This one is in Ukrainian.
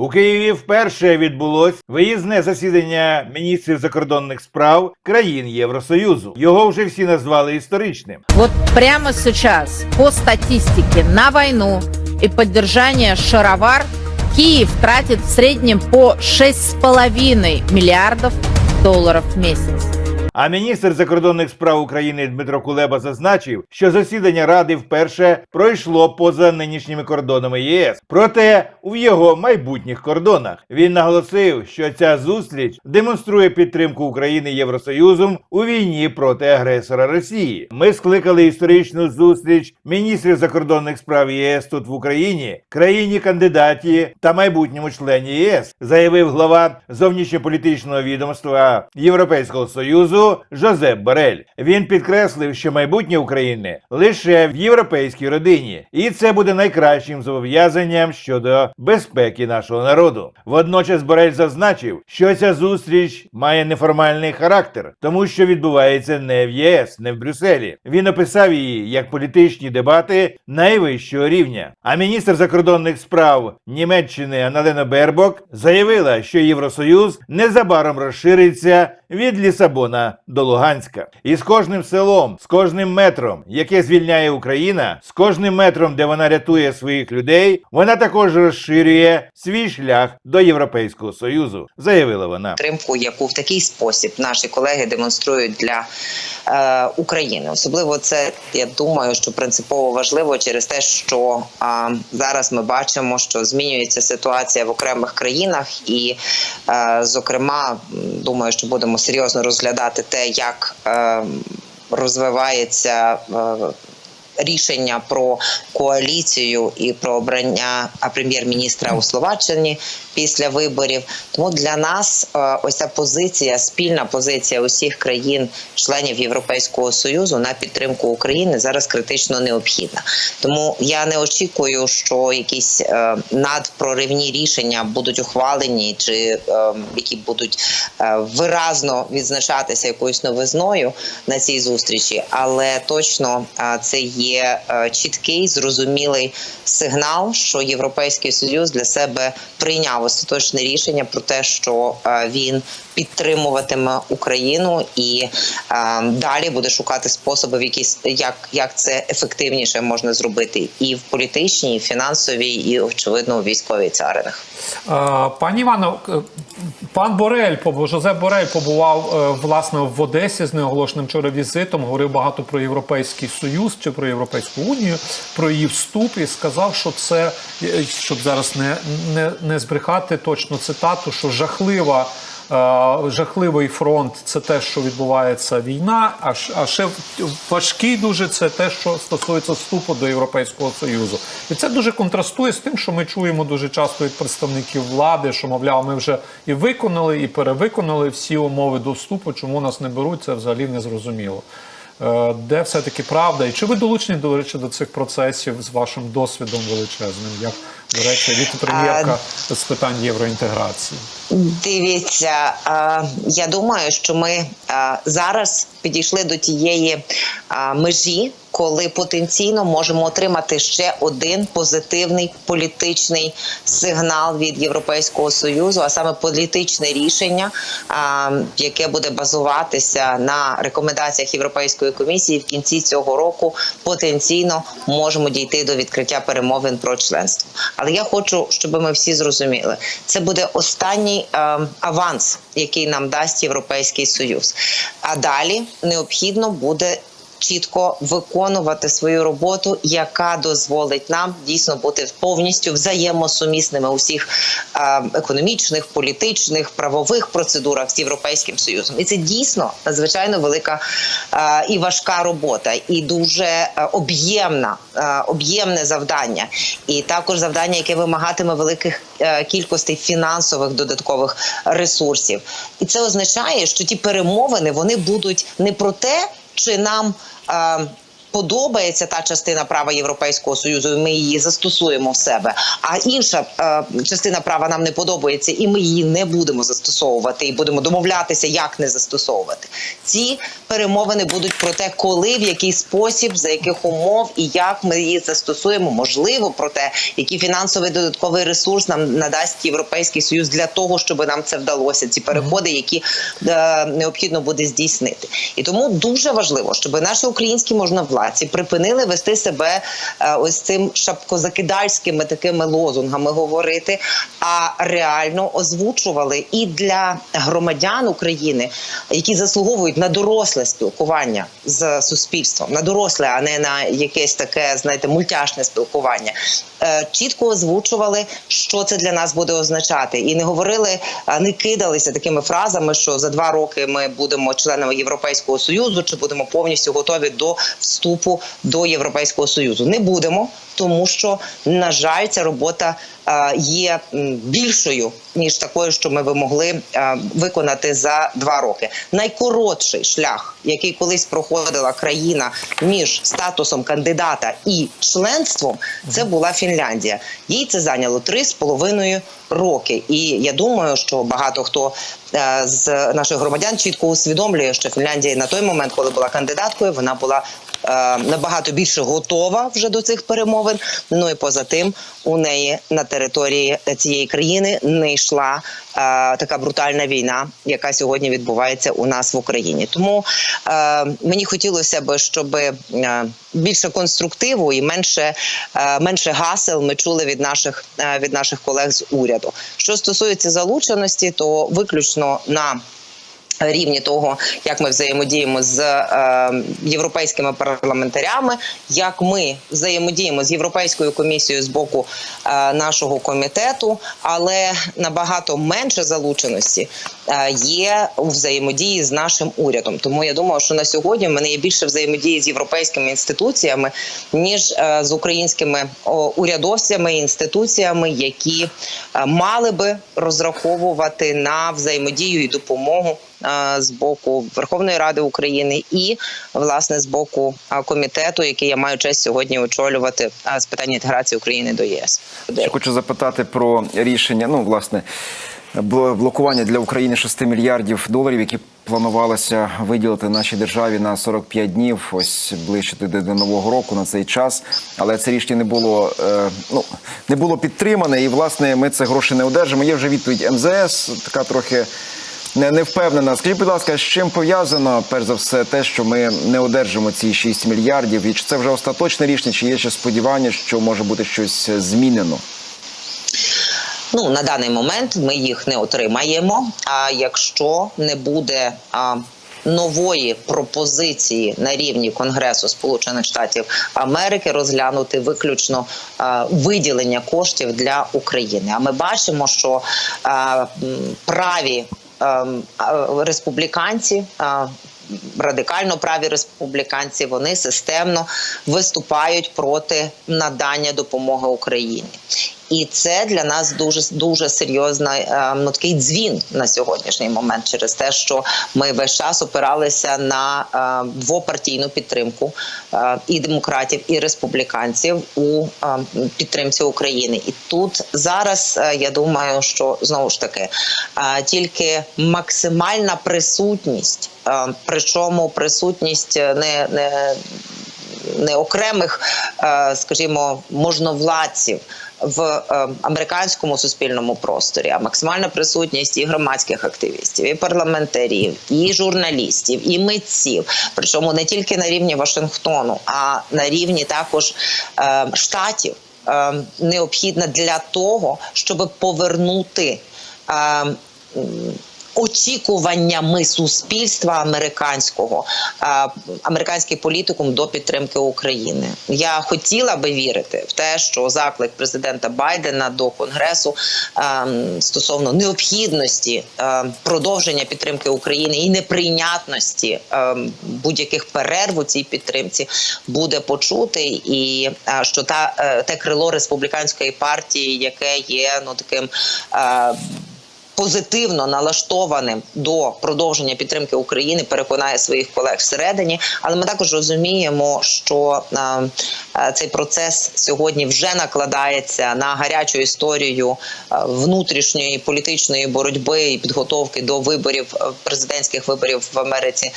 У Києві вперше відбулось виїзне засідання міністрів закордонних справ країн Євросоюзу. Його вже всі назвали історичним. Вот прямо сейчас, по статистике, на войну и поддержание шаровар Киев тратит в среднем по 6,5 миллиардов долларов в месяц. А міністр закордонних справ України Дмитро Кулеба зазначив, що засідання ради вперше пройшло поза нинішніми кордонами ЄС, проте у його майбутніх кордонах. Він наголосив, що ця зустріч демонструє підтримку України Євросоюзом у війні проти агресора Росії. Ми скликали історичну зустріч міністрів закордонних справ ЄС тут в Україні, країні кандидаті та майбутньому члені ЄС, заявив глава зовнішньополітичного відомства Європейського союзу Жозеп Борель. Він підкреслив, що майбутнє України лише в європейській родині, і це буде найкращим зобов'язанням щодо безпеки нашого народу. Водночас Борель зазначив, що ця зустріч має неформальний характер, тому що відбувається не в ЄС, не в Брюсселі. Він описав її як політичні дебати найвищого рівня. А міністр закордонних справ Німеччини Аналена Бербок заявила, що Євросоюз незабаром розшириться від Лісабона до Луганська. І з кожним селом, з кожним метром, яке звільняє Україна, з кожним метром, де вона рятує своїх людей, вона також розширює свій шлях до Європейського союзу, заявила вона. підтримку, яку в такий спосіб наші колеги демонструють для е, України. Особливо це я думаю, що принципово важливо через те, що е, зараз ми бачимо, що змінюється ситуація в окремих країнах, і, е, зокрема, думаю, що будемо серйозно розглядати те, як е, розвивається. Рішення про коаліцію і про обрання прем'єр-міністра у Словаччині після виборів. Тому для нас е, ось ця позиція, спільна позиція усіх країн-членів Європейського союзу на підтримку України зараз критично необхідна. Тому я не очікую, що якісь е, надпроривні рішення будуть ухвалені, чи е, які будуть виразно відзначатися якоюсь новизною на цій зустрічі, але точно це є е, чіткий, зрозумілий сигнал, що Європейський Союз для себе прийняв остаточне рішення про те, що е, він підтримуватиме Україну і е, далі буде шукати способи, в які як, як це ефективніше можна зробити і в політичній, і в фінансовій, і очевидно у військовій царинах. Е, Пані Івано, е, пан Борель, Жозеп Борель побував е, власне в Одесі з неоголошеним вчора візитом. Говорив багато про Європейський Союз чи про Європейську Унію, про її вступ і сказав, що це щоб зараз не, не, не збрехати точно цитату, що жахлива. Е, Жахливий фронт це те, що відбувається війна. А ще важкий дуже це те, що стосується вступу до Європейського союзу, і це дуже контрастує з тим, що ми чуємо дуже часто від представників влади, що мовляв, ми вже і виконали, і перевиконали всі умови до вступу. Чому нас не беруть, це взагалі не зрозуміло. Е, Де все-таки правда? І чи ви долучені, до речі, до цих процесів з вашим досвідом величезним, як, до речі, віце-прем'єрка з питань євроінтеграції? Дивіться, я думаю, що ми зараз підійшли до тієї межі, коли потенційно можемо отримати ще один позитивний політичний сигнал від Європейського союзу, а саме політичне рішення, яке буде базуватися на рекомендаціях Європейської комісії в кінці цього року. Потенційно можемо дійти до відкриття перемовин про членство. Але я хочу, щоб ми всі зрозуміли, це буде останній е, аванс, який нам дасть Європейський Союз. А далі необхідно буде. Чітко виконувати свою роботу, яка дозволить нам дійсно бути повністю взаємосумісними у всіх е, економічних, політичних, правових процедурах з європейським союзом, і це дійсно надзвичайно велика е, і важка робота, і дуже е, об'ємна, об'ємне завдання, і також завдання, яке вимагатиме великих кількостей фінансових додаткових ресурсів. І це означає, що ті перемовини вони будуть не про те, чи нам. е, подобається та частина права Європейського союзу, і ми її застосуємо в себе. А інша е, частина права нам не подобається, і ми її не будемо застосовувати, і будемо домовлятися, як не застосовувати. Ці перемовини будуть про те, коли, в який спосіб, за яких умов і як ми її застосуємо. Можливо, про те, який фінансовий додатковий ресурс нам надасть Європейський Союз для того, щоб нам це вдалося. Ці переходи, які е, необхідно буде здійснити, і тому дуже важливо, щоб наші українські можновладці припинили вести себе е, ось цим шапкозакидальськими такими лозунгами говорити, а реально озвучували і для громадян України, які заслуговують на доросле спілкування з суспільством, на доросле, а не на якесь таке, знаєте, мультяшне спілкування. Е, Чітко озвучували, що це для нас буде означати, і не говорили, не кидалися такими фразами, що за два роки ми будемо членами Європейського союзу, чи будемо повністю готові до вступу до Європейського союзу. Не будемо, тому що на жаль, ця робота є більшою ніж такою, що ми би могли виконати за два роки. Найкоротший шлях, який колись проходила країна між статусом кандидата і членством, це була Фінляндія. Їй це зайняло три з половиною роки. І я думаю, що багато хто е, з наших громадян чітко усвідомлює, що Фінляндія на той момент, коли була кандидаткою, вона була е, набагато більше готова вже до цих перемовин. Ну і поза тим, у неї на території цієї країни не йшла така брутальна війна, яка сьогодні відбувається у нас в Україні. Тому е, мені хотілося б, щоб е, більше конструктиву і менше, е, менше гасел ми чули від наших е, від наших колег з уряду. Що стосується залученості, то виключно на рівні того, як ми взаємодіємо з е, європейськими парламентарями, як ми взаємодіємо з європейською комісією з боку е, нашого комітету, але набагато менше залученості е, є у взаємодії з нашим урядом. Тому я думаю, що на сьогодні в мене є більше взаємодії з європейськими інституціями ніж з українськими урядовцями і інституціями, які мали би розраховувати на взаємодію і допомогу з боку Верховної Ради України і власне з боку е, комітету, який я маю честь сьогодні очолювати е, з питань інтеграції України до ЄС. Ще хочу запитати про рішення. Ну, власне, блокування для України 6 мільярдів доларів, які планувалося виділити нашій державі на 45 днів, ось ближче до, до нового року на цей час. Але це рішення не було е, ну не було підтримане, і власне ми це гроші не одержимо. Є вже відповідь МЗС, така трохи. Не, не впевнена. Скажіть, будь ласка, з чим пов'язано перш за все те, що ми не одержимо ці 6 мільярдів, і чи це вже остаточне рішення, чи є ще сподівання, що може бути щось змінено? Ну на даний момент ми їх не отримаємо. А якщо не буде а, нової пропозиції на рівні Конгресу Сполучених Штатів Америки, розглянути виключно а, виділення коштів для України. А ми бачимо, що а, праві республіканці. Радикально праві республіканці вони системно виступають проти надання допомоги Україні, і це для нас дуже дуже серйозна е, ну, такий дзвін на сьогоднішній момент через те, що ми весь час опиралися на е, двопартійну підтримку е, і демократів, і республіканців у підтримці України. І тут зараз я думаю, що знову ж таки тільки максимальна присутність, причому присутність не, не не окремих, е, скажімо, можновладців в е, американському суспільному просторі, а максимальна присутність і громадських активістів, і парламентарів, і журналістів, і митців. Причому не тільки на рівні Вашингтону, а на рівні також е, штатів необхідна для того, щоб повернути. Очікуваннями суспільства американського американський політикум до підтримки України. Я хотіла би вірити в те, що заклик президента Байдена до конгресу стосовно необхідності продовження підтримки України і неприйнятності будь-яких перерв у цій підтримці буде почутий, і що та е, те крило республіканської партії, яке є ну таким. Позитивно налаштованим до продовження підтримки України, переконає своїх колег всередині. Але ми також розуміємо, що е, е, цей процес сьогодні вже накладається на гарячу історію е, внутрішньої політичної боротьби і підготовки до виборів президентських виборів в Америці